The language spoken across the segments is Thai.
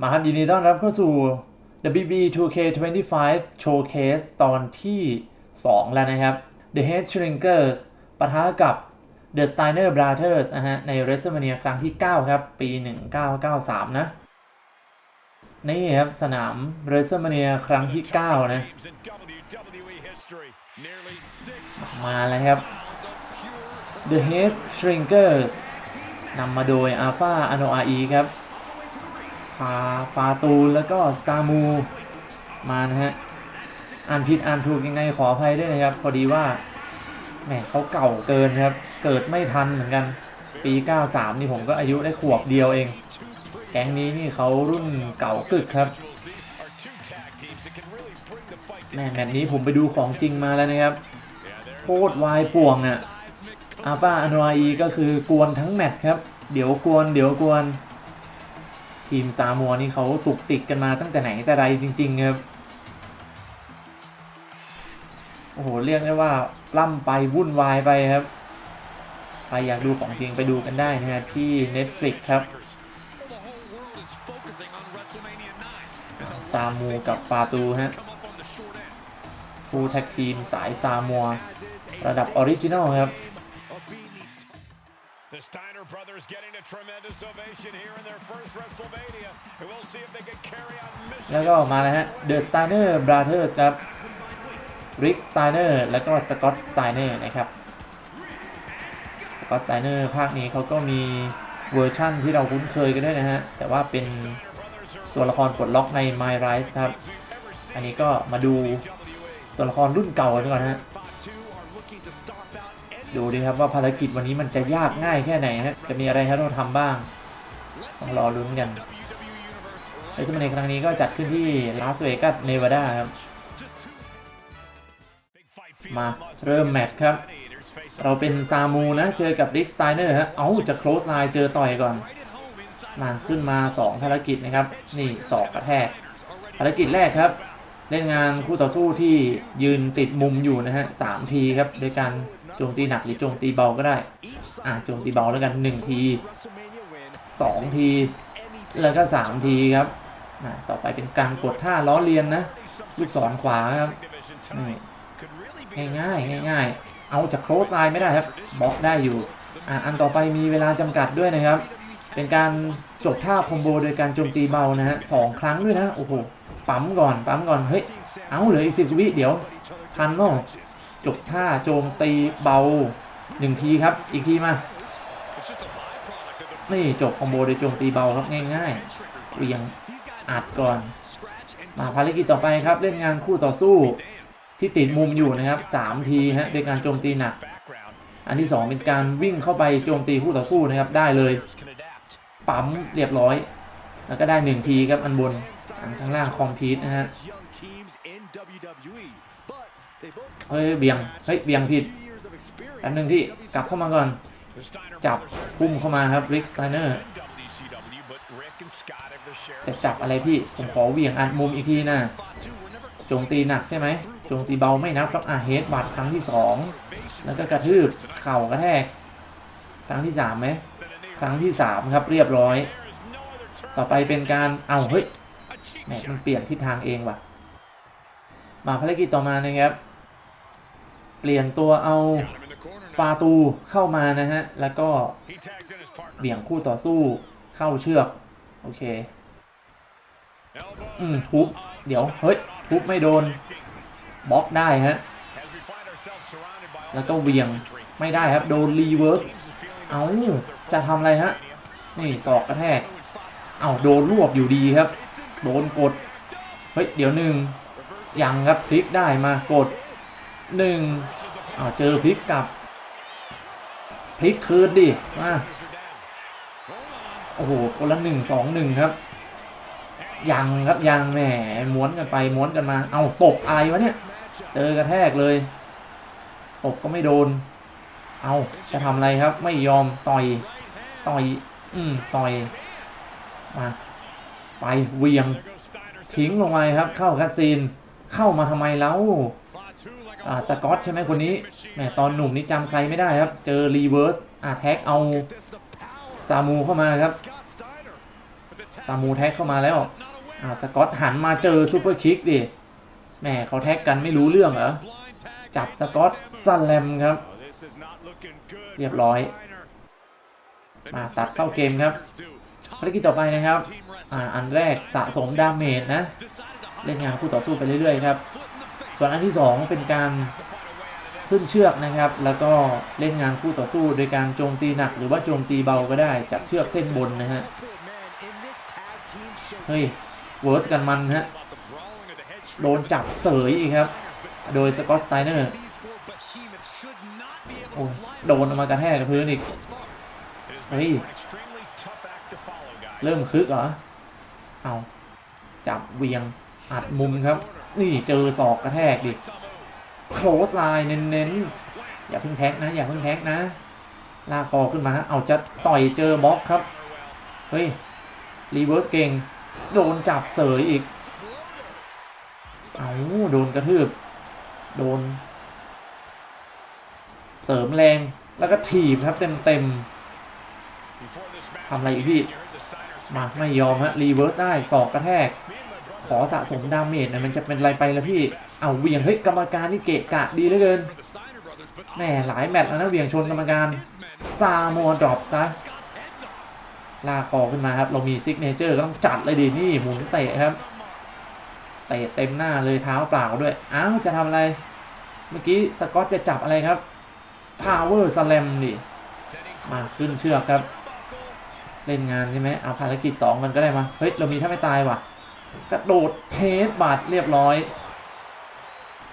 มาครับยินดีต้อนรับเข้าสู่ WB 2K25 Showcase ตอนที่ 2 แล้วนะครับ The Head Shrinkers ปะทะกับ The Steiner Brothers นะฮะ ใน WrestleMania ครั้งที่ 9 ครับ ปี 1993 นะ นี่ครับ สนาม WrestleMania ครั้งที่ 9 นะ มาแล้วครับ The Head Shrinkers นำมาโดย Alpha Anoa'i ครับ พาฟาตูนแล้วก็ซามูมานะฮะอ่านผิดอ่านถูกยังไงขออภัยด้วยนะครับ พอดีว่าแหมเขาเก่าเกินครับ เกิดไม่ทันเหมือนกัน ปี 93 นี่ผมก็อายุได้ขวบเดียวเอง แก๊งนี้นี่เขารุ่นเก่ากึกครับแหมแมตช์นี้ผมไปดูของจริงมาแล้วนะครับโคตรวายป่วงอะ่ะอาฟาอโนอีก็คือกวนทั้งแมตช์ครับ เดี๋ยวกวนเดี๋ยวกวน ทีมซามัวนี่เขาตุกติกกันมาตั้งแต่ไหนแต่ไรจริงๆครับโอ้โหเรียกได้ว่าล่ำไปวุ่นวายไปครับใครอยากดูของจริงไปดูกันได้นะฮะที่ Netflix ครับซามูกับฟาตูฮะฟูแท็กทีมสายซามัว ระดับออริจินอลครับ Steiner brothers getting a tremendous ovation here in their first WrestleMania. And we'll see if they can carry on mission. แล้วก็มาแล้วฮะ The Steiner Brothers ครับ Rick Steiner แล้วก็ Scott Steiner นะครับ Scott Steiner ภาคนี้เขาก็มีเวอร์ชั่นที่เราคุ้นเคยกันด้วยนะฮะ แต่ว่าเป็นตัวละครปลดล็อกใน My Rise ครับ อันนี้ก็มาดูตัวละครรุ่นเก่ากันก่อนฮะ ดูดิครับว่าภารกิจวันนี้มันจะยากง่ายแค่ไหนฮะจะมีอะไรให้เราทำบ้างต้องรอลุ้นกันในสมัยครั้งนี้ก็จัดขึ้นที่ลาสเวกัสเนวาดาครับ มาเริ่มแมตช์ครับ เราเป็นซามูนะ เจอกับริกสไตเนอร์ฮะเอ้าจะโคลสไลน์เจอต่อยก่อน มาขึ้นมา 2 ภารกิจนะครับ นี่ศอกกระแทก ภารกิจแรกครับ เล่นงานคู่ต่อสู้ที่ยืนติดมุมอยู่นะฮะสามทีครับโดยการ โจมตีหนักหรือโจมตีเบาก็ได้ อ่าโจมตีเบาแล้วกัน 1 ที 2 ที แล้วก็ 3 ทีครับต่อไปเป็นการกดท่าล้อเลียนนะ ลูกศรขวาครับง่ายง่ายง่ายเอาจากโคลสไลน์ไม่ได้ครับบล็อกได้อยู่อ่าอันต่อไปมีเวลาจำกัดด้วยนะครับ เป็นการจบท่าคอมโบโดยการโจมตีเบานะฮะสองครั้งด้วยนะโอ้โหปั๊มก่อนปั๊มก่อนเฮ้ยเอาเหลืออีกสิบวิเดี๋ยวทันเนาะ จบท่าโจมตีเบาหนึ่งทีครับ อีกทีมา นี่จบคอมโบโดยโจมตีเบาครับง่ายๆเรียงอัดก่อน มาภารกิจต่อไปครับ เล่นงานคู่ต่อสู้ที่ติดมุมอยู่นะครับ 3 ทีฮะเป็นการโจมตีหนัก อันที่ 2 เป็นการวิ่งเข้าไปโจมตีคู่ต่อสู้นะครับได้เลย ปั๊มเรียบร้อย แล้วก็ได้ 1 ทีครับอันบน อันข้างล่างคอมพีทนะฮะ เฮ้ยเบียงเฮ้ยเบียงผิดอันหนึ่งที่กลับเข้ามาก่อน จับพุ่มเข้ามาครับริกสไตเนอร์จะจับอะไรพี่ผมขอเวียงอัดมุมอีกทีนะโจมตีหนักใช่ไหมโจมตีเบาไม่นับครับอะเฮดบัตครั้งที่สองแล้วก็กระทืบเข่ากระแทก ครั้งที่สามไหมครั้งที่สามครับเรียบร้อย ต่อไปเป็นการเอาเฮ้ยแหมมันเปลี่ยนทิศทางเองว่ะ มาภารกิจต่อมานะครับ เปลี่ยนตัวเอาฟาตูเข้ามานะฮะ แล้วก็เบี่ยงคู่ต่อสู้เข้าเชือก โอเค อืมทุบ เดี๋ยว เฮ้ย ทุบไม่โดน บล็อกได้ฮะ แล้วก็เวียงไม่ได้ครับ โดนรีเวิร์ส เอาจะทำอะไรฮะ นี่ศอกกระแทก เอาโดนรวบอยู่ดีครับ โดนกด เฮ้ย เดี๋ยวหนึ่งยังครับพลิกได้มากดหนึ่ง อาเจอพลิกกลับพลิกคืนดิ มา โอ้โหคนละหนึ่งสองหนึ่งครับ ยังครับยังแหมม้วนกันไปม้วนกันมา เอาตบอะไรวะเนี่ย เจอกระแทกเลยตบก็ไม่โดน เอาจะทำอะไรครับ ไม่ยอมต่อย ต่อย อืมต่อย มา ไปเวียง ทิ้งลงไปครับ เข้าคัสซีน เข้ามาทำไมแล้ว อ่าสกอตใช่ไหมคนนี้แหมตอนหนุ่มนี่จำใครไม่ได้ครับ เจอรีเวิร์สอ่าแท็กเอาซามูเข้ามาครับซามูแท็กเข้ามาแล้วอ่าสกอตหันมาเจอซูเปอร์คิกดิแหมเขาแท็กกันไม่รู้เรื่องเหรอจับสกอตสแลมครับ เรียบร้อย มาตัดเข้าเกมครับภารกิจต่อไปนะครับ อ่า อันแรกสะสมดาเมจนะ เล่นงานคู่ต่อสู้ไปเรื่อยๆครับ ส่วนอันที่ 2 เป็นการขึ้นเชือกนะครับ แล้วก็เล่นงานคู่ต่อสู้ โดยการโจมตีหนักหรือว่าโจมตีเบาก็ได้จับเชือกเส้นบนนะฮะ เฮ้ยเวิร์สกันมันฮะ โดนจับเสยอีกครับ โดยสกอตสไตเนอร์โอ้โดนออกมากระแทกกับพื้นอีก เฮ้ย เริ่มคึกเหรอ เอาจับเวียงอัดมุมครับนี่เจอศอกกระแทกดิโคลสไลน์เน้นๆ อย่าเพิ่งแท็กนะ อย่าเพิ่งแท็กนะลากคอขึ้นมา เอาจะต่อยเจอบล็อกครับ เฮ้ย รีเวิร์สเก่ง โดนจับเสยอีก เอาโดนกระทืบ โดน เสริมแรง แล้วก็ถีบครับเต็มๆทำอะไรอีกพี่ มาไม่ยอมฮะ รีเวิร์สได้ศอกกระแทก ขอสะสมดาเมจนะมันจะเป็นอะไรไปแล้วพี่ เอาเวียงเฮ้ยกรรมการนี่เกะกะดีเหลือเกินแหม่หลายแมตช์แล้วนะเวียงชนกรรมการซาโมดรอปซะลากคอขึ้นมาครับ เรามีซิกเนเจอร์ก็ต้องจัดเลยดีนี่หมุนเตะครับเตะเต็มหน้าเลยเท้าเปล่าด้วย อ้าวจะทำอะไร เมื่อกี้สกอตจะจับอะไรครับ Power Slam ดิมาขึ้นเชือกครับ เล่นงานใช่ไหมเอาภารกิจ2กันก็ได้มา เฮ้ย เรามีถ้าไม่ตายว่ะ กระโดดเฮดบาดเรียบร้อย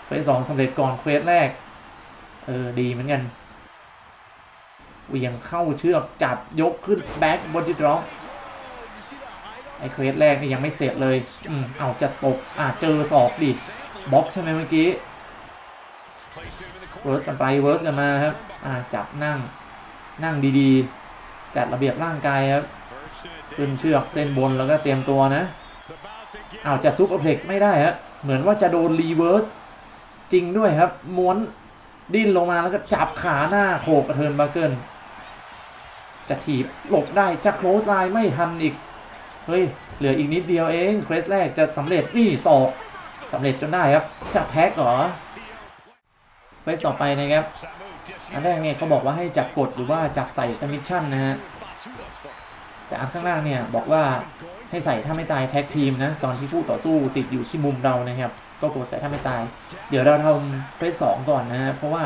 เควสสองสำเร็จก่อนเควสแรก เออ ดีเหมือนกันเวียงเข้าเชือกจับยกขึ้นแบ็กบอดี้ดรอปไอเควสแรกนี่ยังไม่เสร็จเลย อืม เอาจะตก อ่าเจอศอกดิบล็อกใช่ไหมเมื่อกี้ เวิร์สกันไปเวิร์สกันมาครับ อ่า จับนั่ง นั่งดีๆ จัดระเบียบร่างกายครับ ขึ้นเชือกเส้นบนแล้วก็เตรียมตัวนะ อ้าวจะซุปเปอร์เพล็กซ์ไม่ได้ฮะเหมือนว่าจะโดนรีเวิร์สจริงด้วยครับ ม้วนดิ้นลงมาแล้วก็จับขาหน้าโขกกระเทินบาเกิลจะถีบหลบได้จะโคลสไลน์ไม่ทันอีก เฮ้ย เหลืออีกนิดเดียวเองเควสแรกจะสำเร็จนี่ศอกสำเร็จจนได้ครับ จะแท็กเหรอเควสต่อไปนะครับ อันแรกเนี่ยเขาบอกว่าให้จับกดหรือว่าจับใส่สมิชชั่นนะฮะแต่อันข้างล่างเนี่ยบอกว่า ให้ใส่ถ้าไม่ตายแท็กทีมนะตอนที่ผู้ต่อสู้ติดอยู่ที่มุมเรานะครับ ก็กดใส่ถ้าไม่ตาย เดี๋ยวเราทำเควสสองก่อนนะเพราะว่า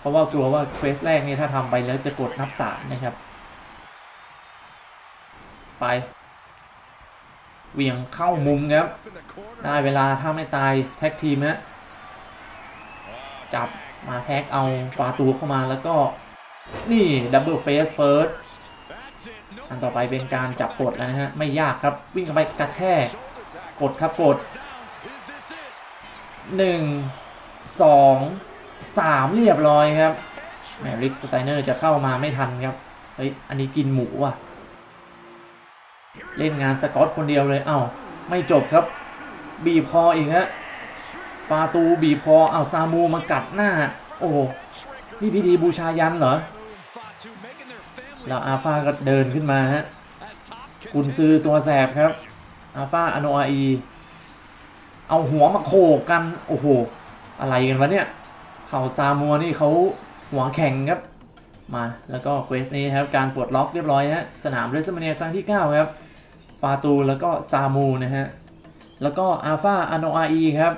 เพราะว่ากลัวว่าเควสแรกเนี่ยถ้าทำไปแล้วจะกดนับสามนะครับ ไปเหวี่ยงเข้ามุมครับ ได้เวลาถ้าไม่ตายแท็กทีมฮะจับมาแท็กเอาฟาตูเข้ามาแล้วก็ นี่ดับเบิลเฟสเฟิร์ส อันต่อไปเป็นการจับกดแล้วนะฮะไม่ยากครับวิ่งเข้าไปกระแทกกดครับกดหนึ่งสองสามเรียบร้อยครับแมริกสไตเนอร์จะเข้ามาไม่ทันครับเฮ้ยอันนี้กินหมูว่ะ เล่นงานสกอตคนเดียวเลยเอ้าไม่จบครับ บีบคออีกฮะฟาตูบีบคอเอ้าซามูมากัดหน้า โอ้นี่พิธีบูชายันเหรอ แล้วอาฟาก็เดินขึ้นมาฮะกุนซือตัวแสบครับ อาฟาอโนอาอี เอาหัวมาโขกกัน โอ้โห อะไรกันวะเนี่ยเผ่าซามัวนี่เขาหัวแข็งครับ มา แล้วก็เควสนี้ครับ การปลดล็อกเรียบร้อยฮะ สนามเรสเมเนียครั้งที่ 9 ครับ ฟาตูแล้วก็ซามูนะฮะ แล้วก็อาฟาอโนอาอีครับ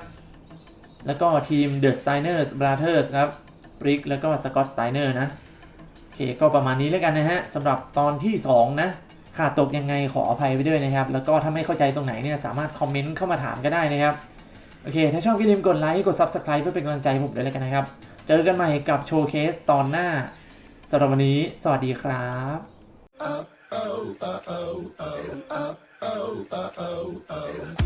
แล้วก็ทีม The Steiners Brothers ครับบริกแล้วก็สกอตสไตเนอร์นะ เคก็ประมาณนี้แล้วกันนะฮะสำหรับตอนที่ 2 นะขาดตกยังไงขออภัยไปด้วยนะครับ แล้วก็ถ้าไม่เข้าใจตรงไหนเนี่ยสามารถคอมเมนต์เข้ามาถามก็ได้นะครับ โอเค ถ้าชอบอย่าลืมกดไลค์กด Subscribe เพื่อเป็นกำลังใจผมด้วยแล้วกันนะครับ เจอกันใหม่กับโชว์เคสตอนหน้าสำหรับวันนี้ สวัสดีครับ oh, oh, oh, oh, oh, oh, oh, oh.